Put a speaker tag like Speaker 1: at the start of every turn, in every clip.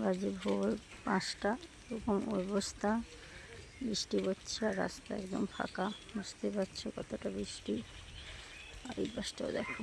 Speaker 1: বাজে ভোর পাঁচটা, এরকম অবস্থা। বৃষ্টি পড়ছে আর রাস্তা একদম ফাঁকা। বুঝতে পারছ কতটা বৃষ্টি? আর এই পাশটাও দেখো।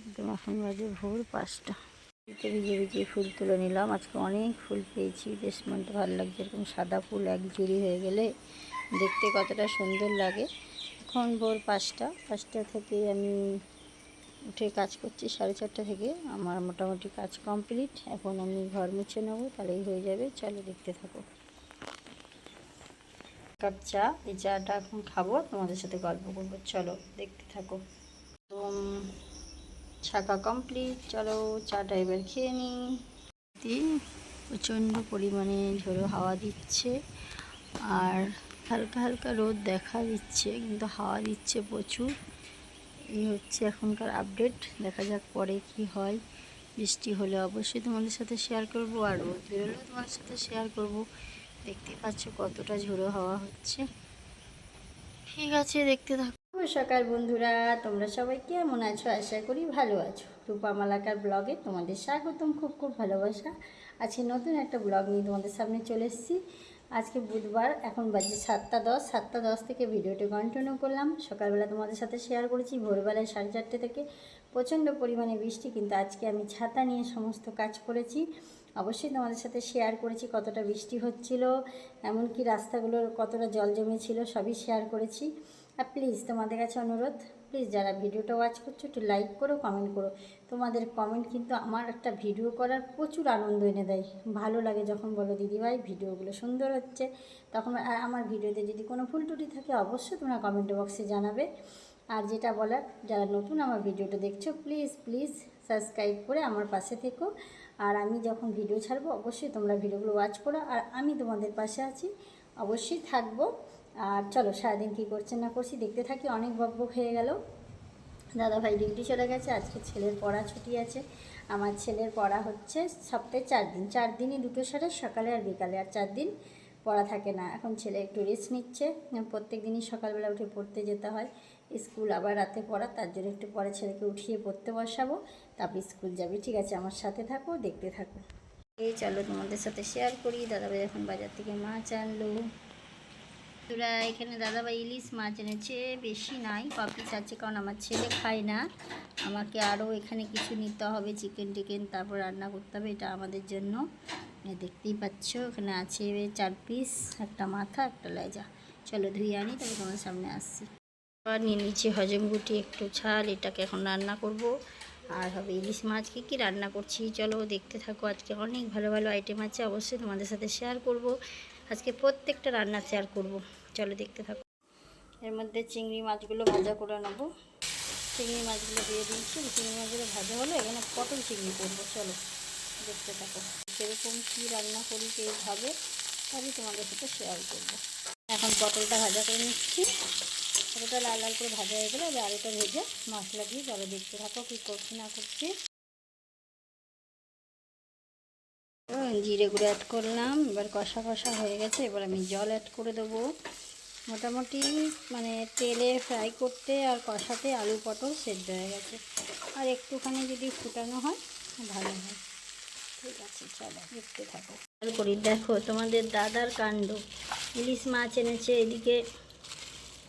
Speaker 1: একদম এখন বাজে ভোর পাঁচটা। ভিজে ভিজে ভিজে ফুল তুলে নিলাম। আজকে অনেক ফুল পেয়েছি। বেশ মনটা ভালো লাগছে। এরকম সাদা ফুল এক জুড়ি হয়ে গেলে দেখতে কতটা সুন্দর লাগে। এখন ভোর পাঁচটা। পাঁচটা থেকে আমি উঠে কাজ করছি সাড়ে চারটা থেকে। আমার মোটামুটি কাজ কমপ্লিট। এখন আমি ঘর মুছে নেব, তাহলেই হয়ে যাবে। চলো দেখতে থাকো। কাপ চা, এই চাটা এখন খাব, তোমাদের সাথে গল্প করব। চলো দেখতে থাকো। একদম ছাকা কমপ্লিট। চলো চাটা এবার খেয়ে নিই। প্রচণ্ড পরিমাণে ঝোড়ো হাওয়া দিচ্ছে আর হালকা হালকা রোদ দেখা দিচ্ছে, কিন্তু হাওয়া দিচ্ছে প্রচুর। এই হচ্ছে এখনকার আপডেট। দেখা যাক পরে কি হয়। বৃষ্টি হলে অবশ্যই তোমাদের সাথে শেয়ার করব আর রোদ বেরোলেও তোমাদের সাথে শেয়ার করব। দেখতে পাচ্ছ কতটা ঝোড়ো হাওয়া হচ্ছে। ঠিক আছে, দেখতে থাকো। সকাল বন্ধুরা, তোমরা সবাই কেমন আছো? আশা করি ভালো আছো। রূপা মালাকার ব্লগে তোমাদের স্বাগতম। খুব খুব ভালোবাসা। আজকে নতুন একটা ব্লগ নিয়ে তোমাদের সামনে চলে এসেছি। আজকে বুধবার, এখন বাজে সাতটা দশ। সাতটা দশ থেকে ভিডিওটি কন্টিনিউ করলাম। সকালবেলা তোমাদের সাথে শেয়ার করেছি। ভোরবেলায় সাড়ে চারটে থেকে প্রচণ্ড পরিমাণে বৃষ্টি, কিন্তু আজকে আমি ছাতা নিয়ে সমস্ত কাজ করেছি। অবশ্যই তোমাদের সাথে শেয়ার করেছি কতটা বৃষ্টি হচ্ছিল, এমনকি রাস্তাগুলোর কতটা জল জমেছিল, সবই শেয়ার করেছি। আর প্লিজ তোমাদের কাছে অনুরোধ প্লিজ যারা ভিডিওটা ওয়াচ করছ, একটু লাইক করো কমেন্ট করো। তোমাদের কমেন্ট কিন্তু আমার একটা ভিডিও করার প্রচুর আনন্দ এনে দেয়। ভালো লাগে যখন বলো দিদিভাই ভিডিওগুলো সুন্দর হচ্ছে। তখন আর আমার ভিডিওতে যদি কোনো ভুল ত্রুটি থাকে, অবশ্যই তোমরা কমেন্ট বক্সে জানাবে। আর যেটা বলার, যারা নতুন আমার ভিডিওটা দেখছ প্লিজ প্লিজ সাবস্ক্রাইব করে আমার পাশে থেকো। আর আমি যখন ভিডিও ছাড়বো, অবশ্যই তোমরা ভিডিওগুলো ওয়াচ করো। আর আমি তোমাদের পাশে আছি, অবশ্যই থাকব। আর চলো সারাদিন কী করছে না করছি দেখতে থাকি, অনেক বকবক হয়ে গেল। দাদাভাই ডিউটি চলে গেছে, আজকে ছেলের পড়া ছুটি আছে। আমার ছেলের পড়া হচ্ছে সপ্তাহে চার দিন, চার দিনই দুটো সারে, সকালে আর বিকালে। আর চার দিন পড়া থাকে না, এখন ছেলে একটু রেস্ট নিচ্ছে। প্রত্যেক দিনই সকালবেলা উঠে পড়তে যেতে হয়। স্কুল আবার রাতে পড়া, তার জন্য একটু পরে ছেলেকে উঠিয়ে পড়তে বসাবো। তারপর স্কুল যাবে। ঠিক আছে, আমার সাথে থাকো, দেখতে থাকো। এই চলো তোমাদের সাথে শেয়ার করি। দাদাভাই এখন বাজার থেকে মাছ আনলো। তোরা এখানে দাদাভাই ইলিশ মাছ এনেছে, বেশি নাই কপিস আছে কারণ আমার ছেলে খায় না। আমাকে আরও এখানে কিছু নিতে হবে চিকেন টিকেন তারপর রান্না করতে হবে, এটা আমাদের জন্য। দেখতেই পাচ্ছ, এখানে আছে চার পিস একটা মাথা, একটা লেজা। চলো ধুয়ে আনি তবে তোমার সামনে আসছি। আবার নিয়ে নিচ্ছি হজম গুটি, একটু ছাল এটাকে এখন রান্না করব। আর হবে ইলিশ মাছ, কী কী রান্না করছি, চলো দেখতে থাকো। আজকে অনেক ভালো ভালো আইটেম আছে, অবশ্যই তোমাদের সাথে শেয়ার করব। আজকে প্রত্যেকটা রান্না শেয়ার করব। চলো দেখতে থাকো। এর মধ্যে চিংড়ি মাছগুলো ভাজা করে নেব। চিংড়ি মাছগুলো দিয়ে দিয়েছি। চিংড়ি মাছগুলো ভাজা হলে, এখানে পটল চিংড়ি করব। চলো দেখতে থাকো। সেরকম কী রান্না করি কেউ ভাবে তাহলে তোমাদের সাথে শেয়ার করব। এখন পটলটা ভাজা করে নিচ্ছি। পটলটা লাল লাল করে ভাজা হয়ে গেলে আলুটা ভেজে মশলা দিয়ে চলো দেখতে থাকো কী করছি না করছি। জিরে গুঁড়ো অ্যাড করলাম। এবার কষা কষা হয়ে গেছে, এবার আমি জল অ্যাড করে দেবো। মোটামুটি মানে তেলে ফ্রাই করতে আর কষাতে আলু পটল সেদ্ধ হয়ে গেছে। আর একটুখানি যদি ফুটানো হয়, ভালো হয়। ঠিক আছে, চলো, দেখতে থাকো। করি, দেখো, তোমাদের দাদার কাণ্ড। ইলিশ মাছ এনেছে, এদিকে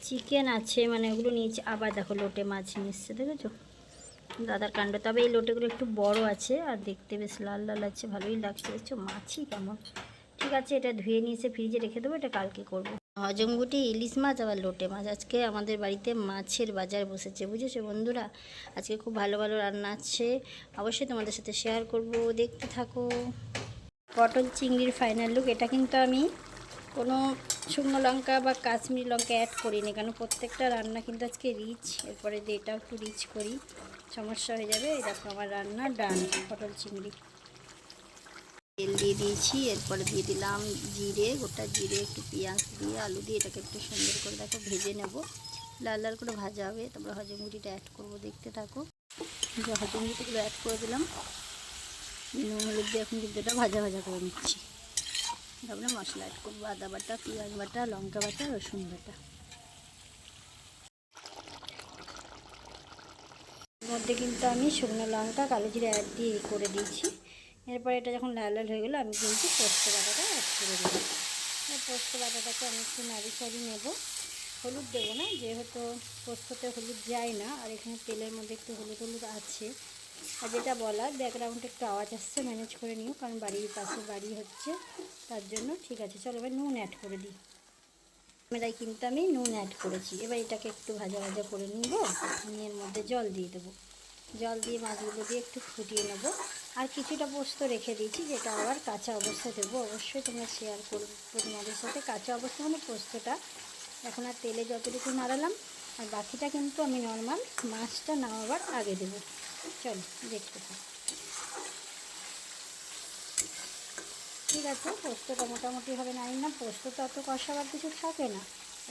Speaker 1: চিকেন আছে মানে ওগুলো নিয়েছে। আবার দেখো, লোটে মাছ এসছে, দেখেছ? দাদার কাণ্ড। তবে এই লোটেগুলো একটু বড় আছে আর দেখতে বেশ লাল লাল আছে, ভালোই লাগছে। দেখছ মাছই কেমন। ঠিক আছে, এটা ধুয়ে নিয়ে এসে ফ্রিজে রেখে দেবো, এটা কালকে করব। হজমগুটি, ইলিশ মাছ, আবার লোটে মাছ। আজকে আমাদের বাড়িতে মাছের বাজার বসেছে, বুঝেছ বন্ধুরা? আজকে খুব ভালো ভালো রান্না আছে। অবশ্যই তোমাদের সাথে শেয়ার করব। দেখতে থাকো। পটল চিংড়ির ফাইনাল লুক এটা কিন্তু আমি কোনো শুকনো লঙ্কা বা কাশ্মীরি লঙ্কা অ্যাড করিনি কারণ প্রত্যেকটা রান্না কিন্তু আজকে রিচ এরপরে দিয়ে এটাও একটু রিচ করি, সমস্যা হয়ে যাবে। দেখো আমার রান্না ডান পটল চিংড়ি। তেল দিয়ে দিয়েছি, এরপরে দিয়ে দিলাম জিরে, গোটা জিরে, একটু পেঁয়াজ দিয়ে আলু দিয়ে এটাকে একটু সুন্দর করে দেখো ভেজে নেব। লাল লাল করে ভাজা হবে তারপরে হজমগুটিটা অ্যাড করব, দেখতে থাকো। যে হজমগুটিগুলো অ্যাড করে দিলাম, নুন, হলুদ দিয়ে এখন কিন্তু এটা ভাজা ভাজা করে নিচ্ছি। তারপরে মশলা অ্যাড করব, আদা বাটা, পেঁয়াজ বাটা, লঙ্কা বাটা, রসুন বাটা। মধ্যে কিন্তু আমি শুকনো লঙ্কা, কালো জিরে অ্যাড দিয়ে করে দিয়েছি। এরপরে এটা যখন লাল লাল হয়ে গেলো, আমি কিন্তু পোস্ত বাটাটা অ্যাড করে দেবো পোস্ত বাটাটাকে আমি একটু নাড়ি সারি নেব। হলুদ দেবো না, যেহেতু পোস্ততে হলুদ যায় না, আর এখানে তেলের মধ্যে একটু হলুদ হলুদ আছে আর যেটা বলার ব্যাকগ্রাউন্ডে একটু আওয়াজ আসছে ম্যানেজ করে নিও, কারণ বাড়ির পাশে বাড়ি হচ্ছে, তার জন্য ঠিক আছে। চলো এবার নুন অ্যাড করে দিই। এটাই কিন্তু আমি নুন অ্যাড করেছি। এবার এটাকে একটু ভাজা ভাজা করে নিব। নিয়ে এর মধ্যে জল দিয়ে দেবো। জল দিয়ে মাছগুলো দিয়ে একটু ফুটিয়ে নেব। আর কিছুটা পোস্ত রেখে দিয়েছি, যেটা আবার কাঁচা অবস্থা দেবো। অবশ্যই তোমরা শেয়ার করব তোমাদের সাথে। কাঁচা অবস্থা মানে পোস্তটা। এখন আর তেলে যতটুকু নাড়ালাম, আর বাকিটা কিন্তু আমি নর্মাল মাছটা নামাবার আগে দেবো। চলো, দেখতে ঠিক আছে, পোস্তটা মোটামুটি হবে না, পোস্ত তো অত কষাবার কিছু থাকে না।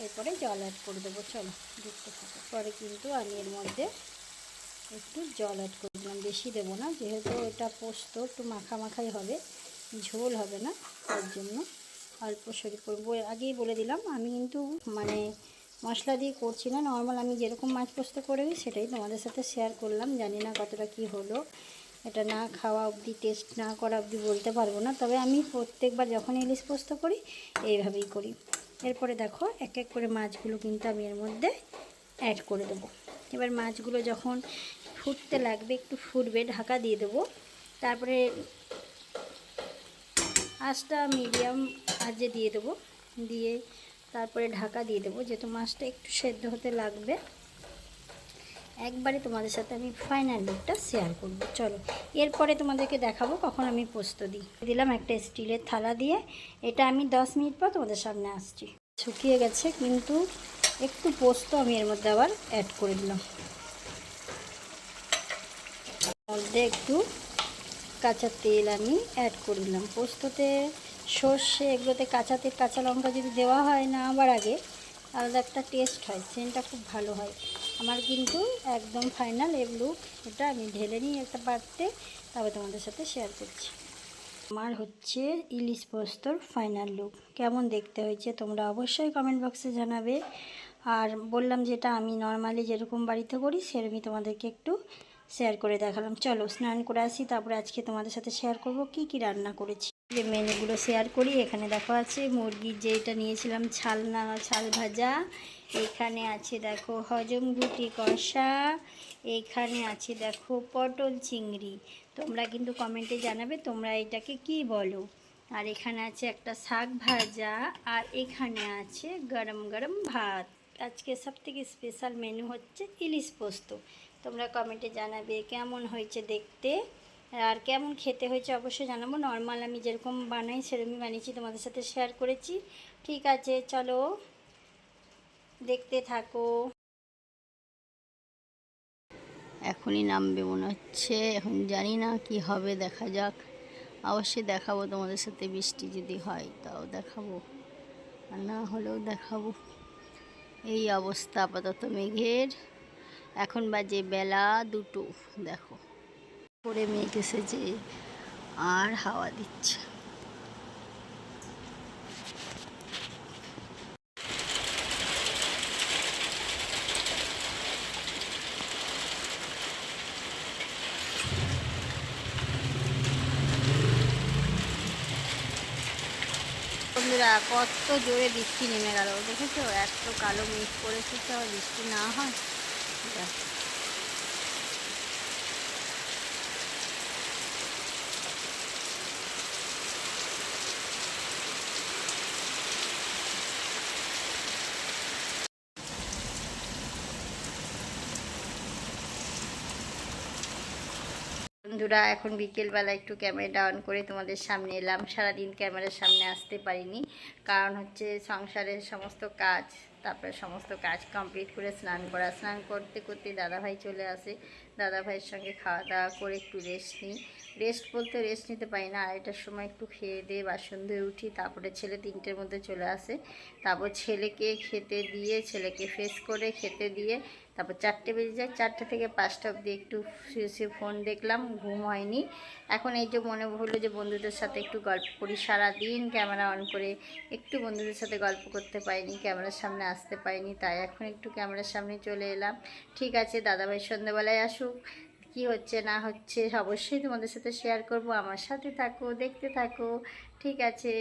Speaker 1: এরপরে জল অ্যাড করে দেবো, চলো, দেখতে থাকো। পরে কিন্তু আমি এর মধ্যে একটু জল অ্যাড করে দিলাম, বেশি দেবো না, যেহেতু এটা পোস্ত, একটু মাখা মাখাই হবে, ঝোল হবে না, তার জন্য অল্প শরীর করব। আগেই বলে দিলাম, আমি কিন্তু মানে মশলা দিয়ে করছি না। নর্মাল আমি যেরকম মাছ পোস্ত করে সেটাই তোমাদের সাথে শেয়ার করলাম। জানি না কতটা কি হলো। এটা না খাওয়া অবধি টেস্ট না করা অবধি বলতে পারব না। তবে আমি প্রত্যেকবার যখন ইলিশ পোস্ত করি, এইভাবেই করি। এরপরে দেখো, এক এক করে মাছগুলো কিন্তু আমি এর মধ্যে অ্যাড করে দেবো। এবার মাছগুলো যখন ফুটতে লাগবে, একটু ফুটবে, ঢাকা দিয়ে দেবো। তারপরে আঁচটা মিডিয়াম আজে দিয়ে দেবো। দিয়ে তারপরে ঢাকা দিয়ে দেবো, যেহেতু মাছটা একটু সেদ্ধ হতে লাগবে। একবারে তোমাদের সাথে আমি ফাইনাল লুকটা শেয়ার করব। চলো, এরপরে তোমাদেরকে দেখাবো কখন আমি পোস্ত দিই। দিলাম একটা স্টিলের থালা দিয়ে, এটা আমি দশ মিনিট পর তোমাদের সামনে আসছি। শুকিয়ে গেছে, কিন্তু একটু পোস্ত আমি এর মধ্যে আবার অ্যাড করে দিলাম। মধ্যে একটু কাঁচা তেল আমি অ্যাড করে দিলাম। পোস্ততে সর্ষে এগুলোতে কাঁচা তেল কাঁচা লঙ্কা যদি দেওয়া হয় না আবার আগে আলাদা একটা টেস্ট হয়, সেন্টটা খুব ভালো হয়। আমার কিন্তু একদম ফাইনাল এ লুক এটা আমি ঢেলে নিই একটা পাত্রে তবে তোমাদের সাথে শেয়ার করছি। আমার হচ্ছে ইলিশ পোস্তর ফাইনাল লুক কেমন দেখতে হয়েছে তোমরা অবশ্যই কমেন্ট বক্সে জানাবে। আর বললাম যেটা আমি নর্মালি যেরকম বাড়িতে করি সেরকমই তোমাদেরকে একটু শেয়ার করে দেখালাম। চলো স্নান করে আসি, তারপরে আজকে তোমাদের সাথে শেয়ার করব কি কি রান্না করেছি। যে মেনুগুলো শেয়ার করি, এখানে দেখো আছে মুরগির যেটা নিয়েছিলাম, ছালনা, ছাল ভাজা, এখানে আছে দেখো হজম গুটি কষা, এখানে আছে দেখো পটল চিংড়ি। তোমরা কিন্তু কমেন্টে জানাবে তোমরা এটাকে কি বলো। আর এখানে আছে একটা শাক ভাজা, আর এখানে আছে গরম গরম ভাত। আজকে সবথেকে স্পেশাল মেনু হচ্ছে ইলিশ পোস্ত। তোমরা কমেন্টে জানাবে কেমন হয়েছে দেখতে। আর কেমন খেতে হয়েছে অবশ্যই জানাব। নর্মাল আমি যেরকম বানাই, সেরকমই বানিয়েছি, তোমাদের সাথে শেয়ার করেছি। ঠিক আছে, চলো, দেখতে থাকো। এখনই নামবে মনে হচ্ছে, এখন জানি না কি হবে, দেখা যাক। অবশ্যই দেখাবো তোমাদের সাথে বৃষ্টি যদি হয়, তাও দেখাবো। আর না হলেও দেখাবো। এই অবস্থা আপাতত মেঘের। এখন বাজে বেলা দুটো, দেখো। পরে মেঘ এসেছে আর হাওয়া দিচ্ছে। বন্ধুরা, কত জোরে বৃষ্টি নেমে গেল, দেখেছ? এত কালো মেঘ করেছে তো বৃষ্টি না হয়। বন্ধুরা, এখন বিকেলবেলা একটু ক্যামেরাটা অন করে তোমাদের সামনে এলাম। সারাদিন ক্যামেরার সামনে আসতে পারিনি, কারণ হচ্ছে সংসারের সমস্ত কাজ, তারপরে সমস্ত কাজ কমপ্লিট করে স্নান করা। স্নান করতে করতে দাদাভাই চলে আসে। দাদাভাইয়ের সঙ্গে খাওয়া দাওয়া করে একটু রেস্ট নিই। রেস্ট বলতে রেস্ট নিতে পারি না। আড়াইটার সময় একটু খেয়ে দিয়ে বাসন ধুয়ে উঠি, তারপরে ছেলে তিনটের মধ্যে চলে আসে। তারপর ছেলেকে খেতে দিয়ে, ছেলেকে ফ্রেশ করে খেতে দিয়ে, তারপর চারটে বেজে যায়। চারটে থেকে পাঁচটা অবধি একটু শুয়ে ফোন দেখলাম, ঘুম হয়নি। এখন এই যে মনে হলো যে বন্ধুদের সাথে একটু গল্প করি। সারাদিন ক্যামেরা অন করে একটু বন্ধুদের সাথে গল্প করতে পারিনি, ক্যামেরার সামনে আসতে পারিনি। তাই এখন একটু ক্যামেরার সামনে চলে এলাম। ঠিক আছে, দাদাভাই সন্ধ্যেবেলায় আসুক কি হচ্ছে না হচ্ছে অবশ্যই তোমাদের সাথে শেয়ার করব আমার সাথে থাকো দেখতে থাকো ঠিক আছে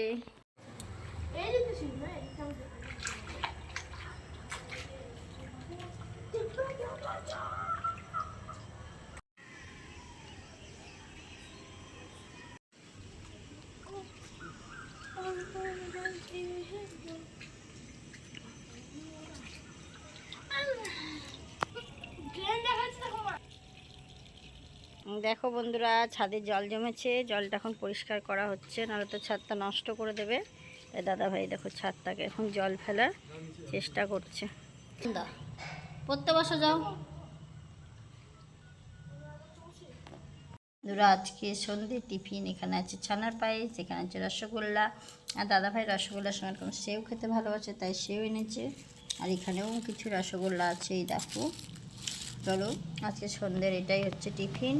Speaker 1: দেখো বন্ধুরা, ছাদে জল জমেছে, জলটা এখন পরিষ্কার করা হচ্ছে, নাহলে তো ছাদটা নষ্ট করে দেবে। তাই দাদা ভাই, দেখো ছাদটাকে এখন জল ফেলার চেষ্টা করছে। পড়তে বসে, যাও। বন্ধুরা, আজকে সন্ধে টিফিন এখানে আছে ছানার পায়েস, এখানে আছে রসগোল্লা। আর দাদা ভাই রসগোল্লার সঙ্গে কোনো সেও খেতে ভালোবাসে, তাই সেও এনেছে। আর এখানেও কিছু রসগোল্লা আছে, এই দেখো। চলো, আজকে সন্ধ্যের এটাই হচ্ছে টিফিন।